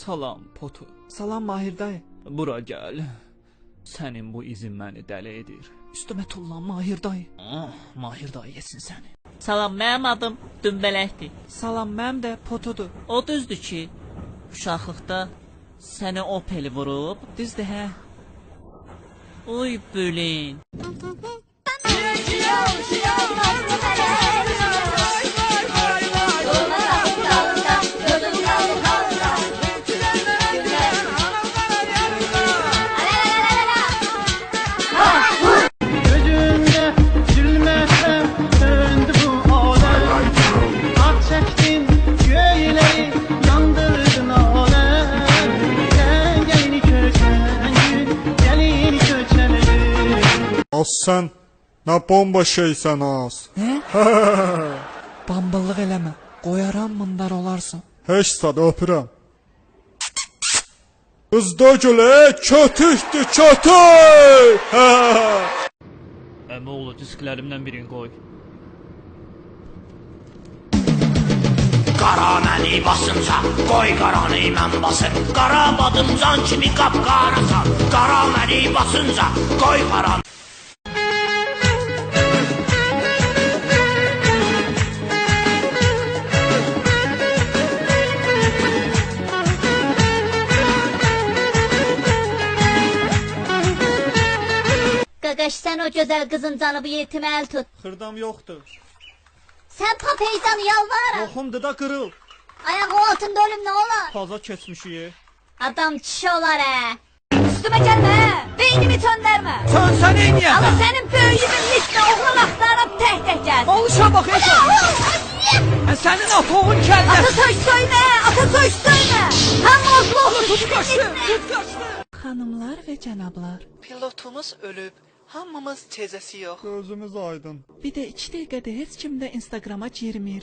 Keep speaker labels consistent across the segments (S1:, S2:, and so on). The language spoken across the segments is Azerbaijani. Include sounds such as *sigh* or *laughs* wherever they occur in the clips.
S1: Salam Potu. Salam Mahir dayı. Bura gəl. Sənin bu izin məni dəli edir. Üstümə tullan Mahir dayı. Ah, Mahir dayı yesin səni.
S2: Salam, mənim adım Dümbələkdir.
S1: Salam mənim də Potudur.
S2: O düzdür ki, uşaqlıqda səni Opel vurub.
S1: Düzdür hə?
S2: Uy bülin.
S3: Gözümde
S4: sen ne bomba şeysen az. *laughs*
S1: Bambıllıq eləmə. Qoyaram mındar olarsan.
S4: Heç sad öpürəm. Kız da güle kötüktü kötü. *laughs*
S1: Əmi oğlu disklərimdən birini qoy.
S5: Qara məni basınca, qoy qaranı mən basım Qara badımcan kimi qapqarasan Qara məni basınca, qoy qaranı
S6: Qardaş, sən o gözəl qızın canını yetimə əl tut.
S1: Xırdam yoxdur.
S6: Sən papeyzan yalvarıram.
S1: Oxumdu da qırıl.
S6: Ayağı altında ölüm nə olar?
S1: Paza keçmişik.
S6: Adam kişi olar hə. Üstümə gəlmə, beynimi
S1: söndərmə. Sönsə neyniyəsən?
S6: Amma sənin böyüyünün listinə oğlan axtarıb tək-tək gəl.
S1: Oluşa bax, Ən e, sənin atoğun kəndə.
S6: Ata söz söymə, ata söz söymə. Həm oğlu olur.
S1: Tut qaçdı, tut qaçdı.
S7: Xanımlar və cənablar,
S1: pilotumuz ölüb. Hamımız cezəsi yox.
S4: Gözümüz aydın.
S7: Bir də 2 dəqiqədə heç kim də Instagrama girmir.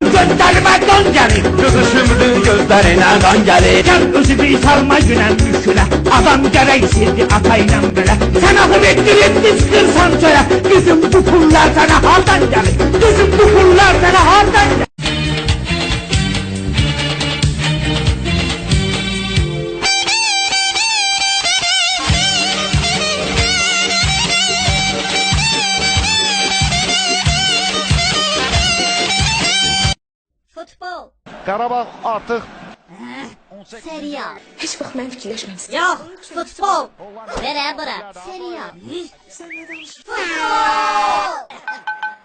S5: Gözlerime don gelir Kızı sürdü gözlerine don gelir Gel özünü sarma gülen müşküle Adam gerek sildi atayla böyle Sen ahır ettirip biz kırsan söyle Bizim bu kullar sana haldan gelir Bizim bu kullar sana
S6: haldan
S8: Qarabağ artıq
S6: Serial.
S9: Heç vaxt mən fikirləşməmişdim.
S6: Yok. Futbol. Vere bura. Serial. Futbol.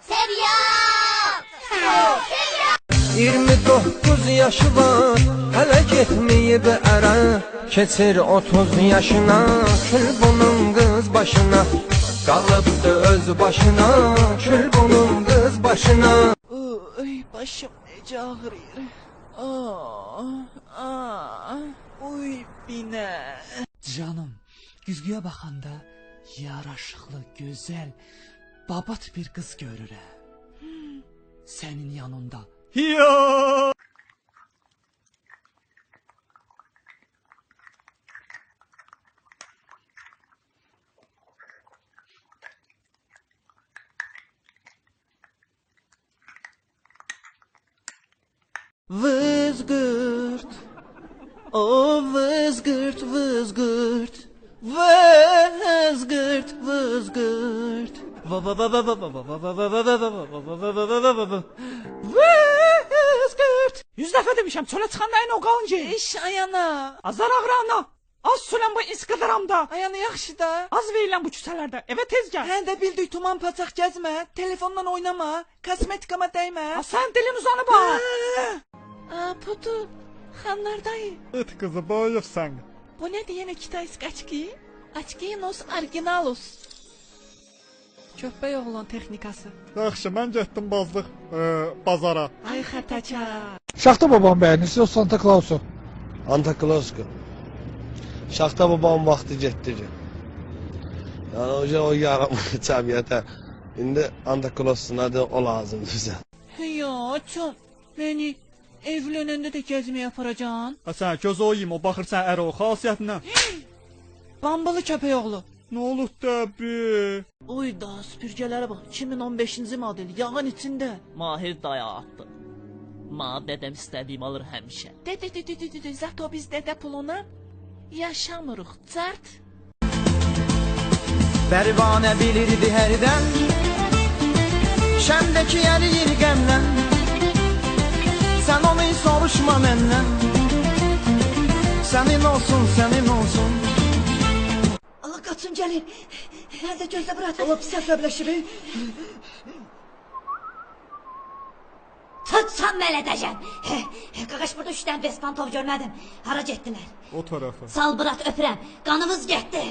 S6: Serial. Serial.
S3: 29 yaşı var Hələ getməyib ərə Keçir 30 yaşına Kül bunun qız başına Qalıbdı öz başına Kül bunun qız başına
S1: Ay, başım necə ağrıyır. Ah, ah, uy bine. Canım, güzgüye bakanda yaraşıklı, güzel, babat bir kız görürəm. Senin yanında. Hiya! Vı vızgırt. O vızgırt vızgırt. Vızgırt vızgırt. Vızgırt. Yüz defa demişim söyle çıkanlayın o kalınca. İş ayana. Azar ağrağına. Az sülen bu iskıdıramda. Ayana yaxşı da. Az verilen bu çüselerde. Eve tezgah. He de bildik tuman patak gezme. Telefonla oynama. Kasmetikama değme. Ha sen dilin
S7: uzanı bak. А, поту
S4: ханнардай. Это забавлю
S7: санг. Понятие yine Kitaysk açkiyi. Açkiyinos originalus. Köpək oğlan texnikası.
S4: Yaxşı, mən getdim bazlıq e, bazara.
S7: Ay xataça.
S10: Şaxta babam bəyənirsiz o Santa Clausu.
S3: Santa Clausku. Şaxta babam vaxtı getdi. Yani hoca o yaramı çəbiyyətə. *laughs* İndi Santa Clausuna da o lazımdır bizə.
S1: Yo, çox. Məni evlənəndə də gəzməyə aparacan?
S4: Ha sən göz oyayım o baxırsan ərə o xasiyyətinə.
S1: Bambalı köpək oğlu.
S4: Nə olub dəbi?
S2: Oy da süpürgələrə bax. 2015-ci model yağın içində. Mahir daya atdı. Ma dedem istədiyim alır həmişə.
S7: De de de de de de de zato biz dede puluna yaşamırıq. Cart.
S3: Pərvanə bilirdi hərdən Şəmdəki əriyir qəmdən Sən onu soruşma məndən Sənin olsun, sənin olsun
S6: Allah kaçın gelin. Nerede gözle bırak. Allah pis əsəbləşib. Tutsam mən edəcəm. Qaqaş burada üç dənə bespantov görmədim. Hara getdilər?
S4: O tərəfə.
S6: Sal bırat öpürəm. Qanımız getdi.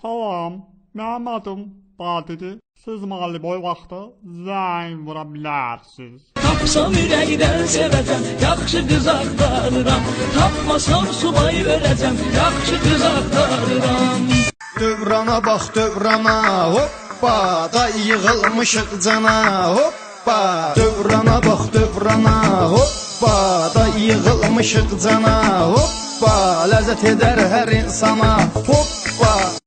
S4: Salam, mənim adım Badidir. Siz müəllim boy vaxtı zəng vura bilərsiniz.
S8: Tapsam ürəkdən sevəcəm, yaxşı qız axtarıram. Tapmasam subay verəcəm, yaxşı qız axtarıram.
S3: Dövrana bax dövrana. Hoppa Da yığılmışıq cana. Hoppa. Dövrana bax dövrana. Hoppa Da yığılmışıq cana. Hoppa Ləzzət edər hər insana. Hoppa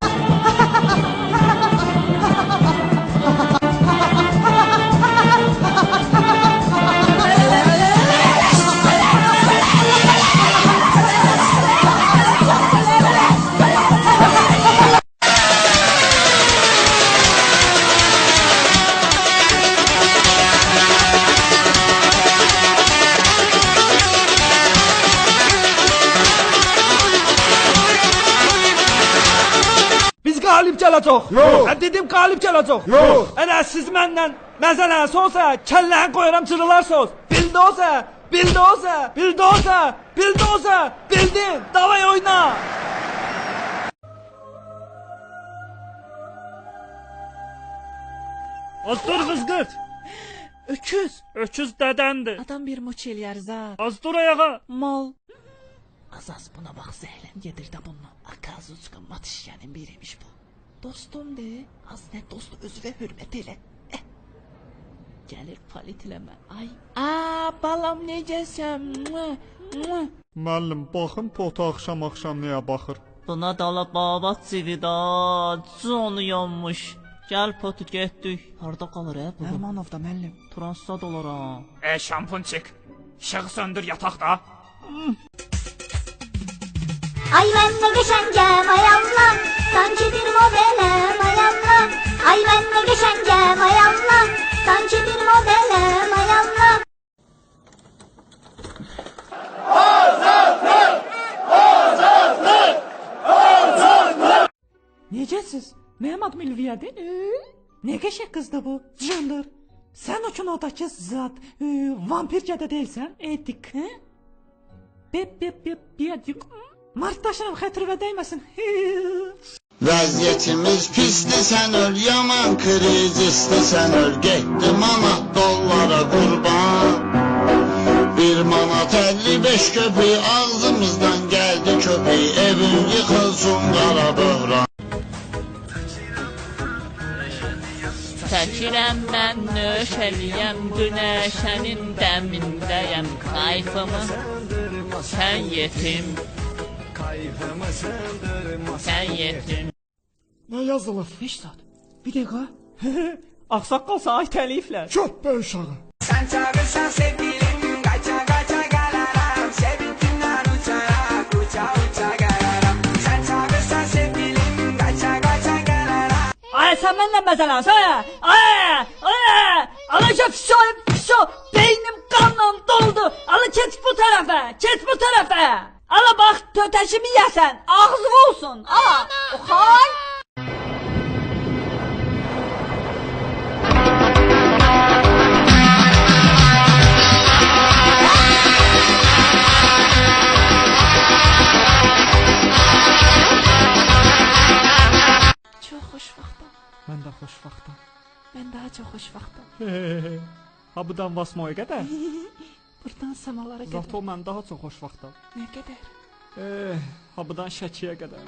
S1: قالب جلتوخ هددیم
S4: قالب
S1: جلتوخ انا سیز مندن
S4: مثلا
S1: سوسا کلن قویرم چırılar سوز bildi olsa bildi olsa bildi olsa bildi bildin davay oyna Az dur kızgırt.
S7: Öküz.
S1: Öküz dedendi.
S7: Adam bir moç eləyər zat.
S1: Az dur ayağa.
S7: Mal. Az az buna bax zəhləm gedir də bununla. Akazuçka matişyanın biriymiş bu. Dostum de, hasret dostu özü ve hürmet eyle. Eh. Gelir palitileme. Ay, aa balam necesem.
S4: Müəllim, baxın pota axşam-axşam nəyə baxır.
S2: Buna dala babat sivida, onu yanmış. Gəl potu getdik. Harda qalır e, ə bu?
S1: Nərmanovda müəllim.
S2: Transda dolar ha.
S1: E şampun çık. Işığı söndür yataqda.
S6: Ay mən nə qəşəngəm, ay Allah. Sanki bir modelem ay Allah. Ay ben ne geçencem ay Allah. Sanki bir modelem ay Allah.
S1: Necəsiz? Mənim adım Ülviyadır. Ne qəşəng qızdır bu. Candır. Sən o kinodakı zat e, vampir gədə deyilsən? Edik, hə? Bep bep bep biyadik. Martdaşınım xətrivə dəyməsin.
S9: Vəziyyətimiz pisdir, sən öl yaman krizisdir, sən öl getdi manat dollara qurban. Bir manat 55 köpük ağzımızdan gəldi köpük, evin yıxılsın qara böhran.
S2: Çəkirəm mən nöşəliyəm, günəşənin dəmindəyəm, kayfımı sən yetim. Sən yetim.
S4: Nə yazılıb?
S1: 5 saat. Bir dəqiqə. *laughs* Ağsaqqal sağ təliflər.
S4: Çöp be uşağı.
S8: Sən çağırsan sevgilim, qaça qaça gələram. Sevinçimdən uçarak, uça uça gələram. Sən çağırsan sevgilim, qaça qaça gələram.
S1: Ay sen benimle mesela söyle. Ay ay. Alacak şu şu beynim kanla doldu. Ala geç bu tarafa. Geç bu tarafa. Ala bak töteşimi yesen. Ağzı olsun. Ala. Hay. Ha budan basmaya *laughs* qədər.
S7: Buradan samalara gedir.
S1: Zato mən daha çox xoş vaktim.
S7: Nə qədər?
S1: Eh, ha budan Şəkiyə qədər.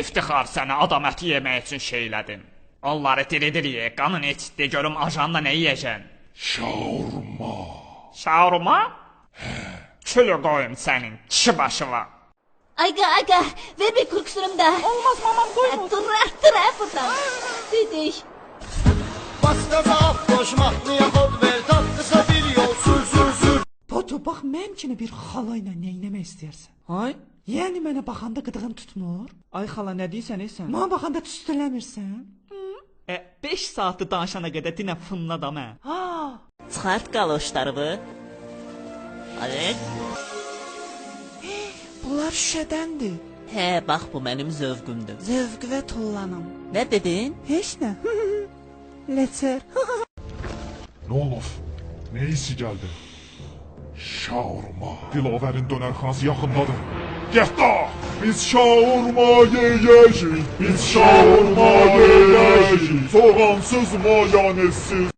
S1: İftixar səni adam əti yemək üçün şeylədim. Onları diri-diri ye, qanın iç, de görüm ajanda nə yeyəcəksən? Şaurma. Şaurma? Külü qoyum sənin kişi başına.
S6: Aga aga ver bir kurksunum da.
S1: Olmaz mamam koyma.
S6: Dur dur ha buradan. Düdük.
S11: Bas gaza koşmak niye kod ver tatlısa bir yol sür sür sür
S1: Batu bax mənim kimi bir xala ilə nə etmək istəyirsən?
S2: Ay,
S1: Yəni mənə baxanda qıdığın tutmur?
S2: ay xala nə deyirsən ey sən?
S1: Mənə baxanda tüstüləmirsən?
S2: E 5 saatı danışana qədər dinə fınla da mən.
S1: Ha,
S2: Çıxart qaloşlarını. Evet.
S1: bunlar şüşədəndir.
S2: Hə, bax bu mənim zövqümdür.
S1: Zövq və tullanım.
S2: Nə dedin?
S1: Heç nə. *laughs* Leçer. *laughs*
S12: Ne olur? Ne isi geldi? Şaurma. Dilaverin dönerxanası yaxındadır. Get da! Biz şaurma yeyəcəyik. Biz şaurma yeyəcəyik. Soğansız, mayanezsiz.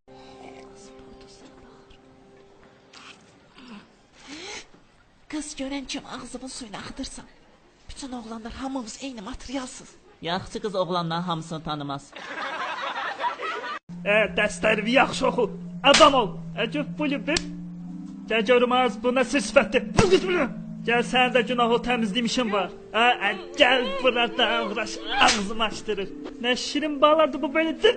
S13: Qız görən kimi ağzımın suyunu axıdırsan. Bütün oğlanlar hamımız eyni materialsız.
S2: Yaxşı qız oğlanların hamısını tanımaz.
S7: E, dərslərimi yaxşı oxu. Adam ol. Əcəb pulu bir. Gəl görüm az bu nə sifətdir. Bu qız bunu. Gəl sənin də günahı təmizləmişim var. Ə, ə, gəl burada uğraş, ağzımı açdırır. Nə şirin baladır bu belə. Dır.